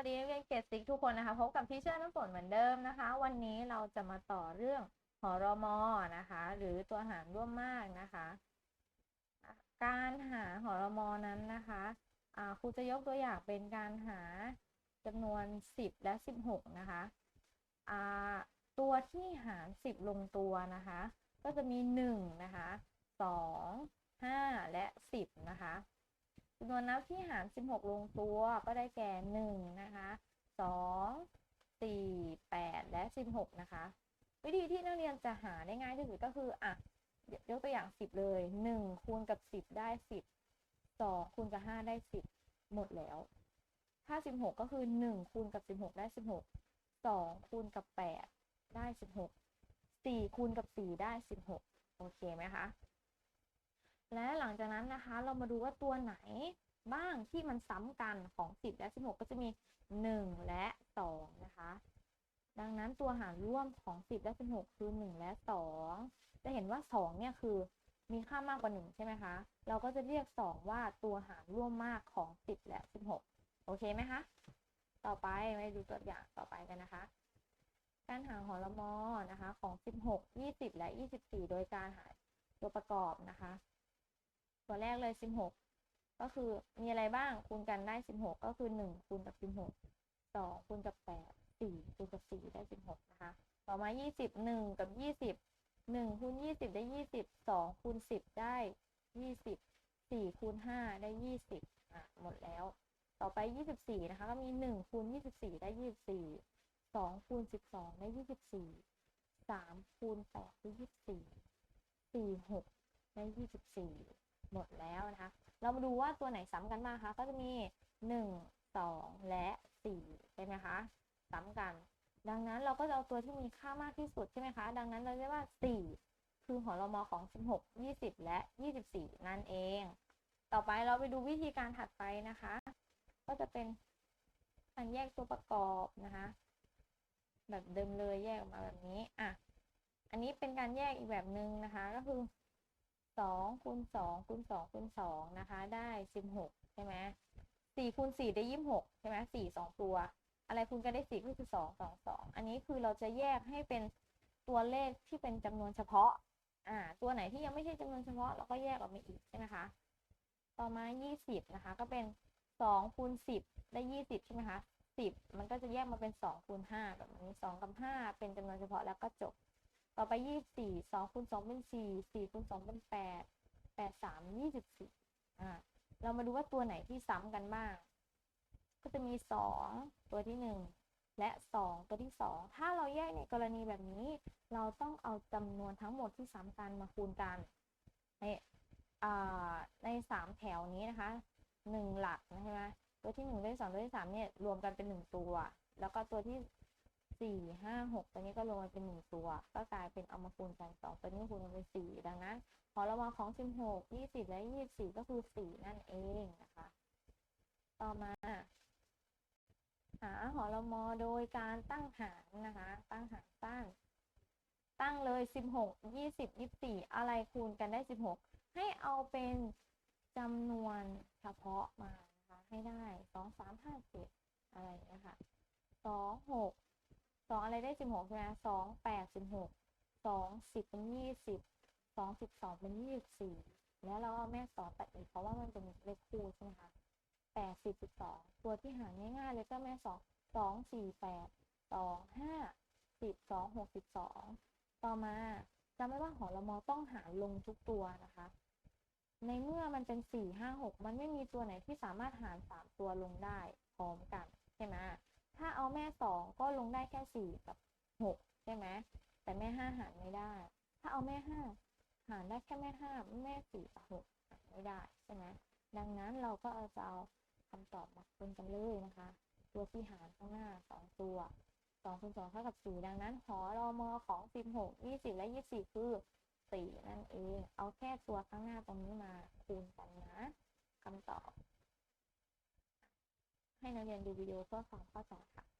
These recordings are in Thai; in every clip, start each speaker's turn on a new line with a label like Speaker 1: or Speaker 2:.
Speaker 1: วัสดีนักเรียนเกรดซิกทุกคนนะคะพบกับพี่เชื่อน้ำฝนเหมือนเดิมนะคะ วันนี้เราจะมาต่อเรื่องหอรมอนะคะ หรือตัวหารร่วมมากนะคะ การหาหอรมอนั้นนะคะครูจะยกตัวอย่างเป็นการหาจำนวน 10 และ 16 นะคะตัวที่หาร 10 ลงตัวนะคะ ก็จะมี 1 นะคะ 2 5 และ 10 นะคะ จำนวนนับที่หาร 16 ลงตัวก็ได้แก่ 1 นะคะ 2 4 8 และ 16 นะคะ วิธีที่นักเรียนจะหาได้ง่ายที่สุดก็คือ อะ ยกตัวอย่าง 10 เลย 1 คูณกับ 10 ได้ 10 2 คูณกับ 5 ได้ 10 หมดแล้ว ถ้า 16 ก็คือ 1 คูณกับ 16 ได้ 16 2 คูณกับ 8 ได้ 16 4 คูณกับ 4 ได้ 16 โอเคไหมคะ และหลังจากนั้นนะคะเรามาดูว่าตัวไหนบ้างที่มันซ้ำกันของ 10 และ 16 ก็จะมี 1 และ 2 นะคะ ดังนั้นตัวหารร่วมของ 10 และ 16 คือ 1 และ 2 จะเห็นว่า 2 เนี่ยคือมีค่ามากกว่า 1 ใช่ไหมคะ เราก็จะเรียก 2 ว่าตัวหารร่วมมากของ 10 และ 16 โอเคไหมคะ ต่อไปมาดูตัวอย่างต่อไปกันนะคะ การหาหอละมอนะคะของ 16 20 และ 24 โดยการหาตัวประกอบนะคะ ตัวแรกเลย 16 ก็คือมีอะไรบ้างคูณกันได้ 16 ก็คือ 1 คูณกับ 16 2 คูณกับ 8 4 คูณกับ 4 ได้ 16 นะคะ ต่อมา 20 1 กับ 20 1คูณ20 ได้ 20 2คูณ10 ได้ 20 4คูณ5ได้ 20อะหมดแล้ว ต่อไป 24 นะคะ ก็มี 1คูณ24 ได้ 24 2คูณ12 ได้ 24 3คูณ8ได้ 24 4 6ได้ 24 หมดแล้วนะคะ เรามาดูว่าตัวไหนซ้ำกันบ้างคะก็จะมี 1 2 และ 4 ใช่ไหมคะซ้ำกัน ดังนั้นเราก็จะเอาตัวที่มีค่ามากที่สุดใช่ไหมคะ ดังนั้นเราเรียกว่า 4 คือหอรมอของ 16 20 และ 24 นั่นเอง ต่อไปเราไปดูวิธีการถัดไปนะคะ ก็จะเป็นการแยกตัวประกอบนะคะ แบบเดิมเลยแยกออกมาแบบนี้อะอันนี้เป็นการแยกอีกแบบหนึ่งนะคะ ก็คือ สองคูณสองคูณสองคูณสองนะคะ ได้สิบหกใช่ไหมสี่คูณสี่ได้ยี่สิบหกใช่ไหมสี่สองตัว อะไรคูณกันได้สี่ก็คือสองสองสองอันนี้คือเราจะแยกให้เป็นตัวเลขที่เป็นจำนวนเฉพาะ อ่า ตัวไหนที่ยังไม่ใช่จำนวนเฉพาะเราก็แยกออกมาอีกใช่ไหมคะ ต่อมายี่สิบนะคะ ก็เป็นสองคูณสิบได้ยี่สิบใช่ไหมคะสิบมันก็จะแยกมาเป็นสองคูณห้าแบบนี้สองกับห้าเป็นจำนวนเฉพาะแล้วก็จบ ต่อไปยี่สี่สองคูณสองเป็นสี่สี่คูณสองเป็นแปดแปดสามยี่สิบสี่อ่าเรามาดูว่าตัวไหนที่ซ้ำกันบ้าง ก็จะมีสองตัวที่หนึ่งและสองตัวที่สองถ้าเราแยกในกรณีแบบนี้ เราต้องเอาจำนวนทั้งหมดที่ซ้ำกันมาคูณกันในอ่าในสามแถวนี้นะคะหนึ่งหลักใช่ไหมตัวที่หนึ่งตัวที่สองตัวที่สามเนี่ยรวมกันเป็นหนึ่งตัว แล้วก็ตัวที่ สี่ห้าหกตัวนี้ก็รวมกันเป็นหนึ่งตัว ก็กลายเป็นเอามาคูณกันสองตัวนี้คูณกันเป็นสี่ดังนั้นหอละมอของสิบหกยี่สิบและยี่สิบสี่ก็คือสี่นั่นเองนะคะ ต่อมาหาหอละมอโดยการตั้งหารนะคะ ตั้งหารตั้ง ตั้งเลยสิบหกยี่สิบยี่สี่อะไรคูณกันได้สิบหกให้เอาเป็นจำนวนเฉพาะมานะคะให้ได้สองสามห้าเจ็ดอะไรอย่างนี้ค่ะสองหก สองอะไรได้สิบหกใช่ไหมสองแปดสิบหกสองสิบเป็นยี่สิบสองสิบสองเป็นยี่สิบสี่แล้วเราเอาแม่สองตัดอีกเพราะว่ามันเป็นเลขคู่ใช่ไหมคะแปดสิบสิบสองตัวที่หารง่ายๆเลยก็แม่สองสองสี่แปดสองห้าสิบสองหกสิบสองต่อมาจำไว้ว่าหอละมอต้องหารลงทุกตัวนะคะ ในเมื่อมันเป็นสี่ห้าหกมันไม่มีตัวไหนที่สามารถหารสามตัวลงได้พร้อมกันใช่ไหม ถ้าเอาแม่สองก็ลงได้แค่สี่กับหกใช่ไหมแต่แม่ห้าหารไม่ได้ ถ้าเอาแม่ห้าหารได้แค่แม่ห้าแม่สี่กับหกหารไม่ได้ใช่ไหมดังนั้นเราก็เอาจะเอาคำตอบมาคูณกันเลยนะคะ ตัวที่หารข้างหน้าสองตัวสองคูณสองเท่ากับสี่ดังนั้นหอรอมอของสิบหกยี่สิบและยี่สิบคือสี่นั่นเอง เอาแค่ตัวข้างหน้าตรงนี้มาคูณกันนะคำตอบ ให้นักเรียนดูวิดีโอเพื่อความเข้าใจค่ะ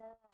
Speaker 1: เลย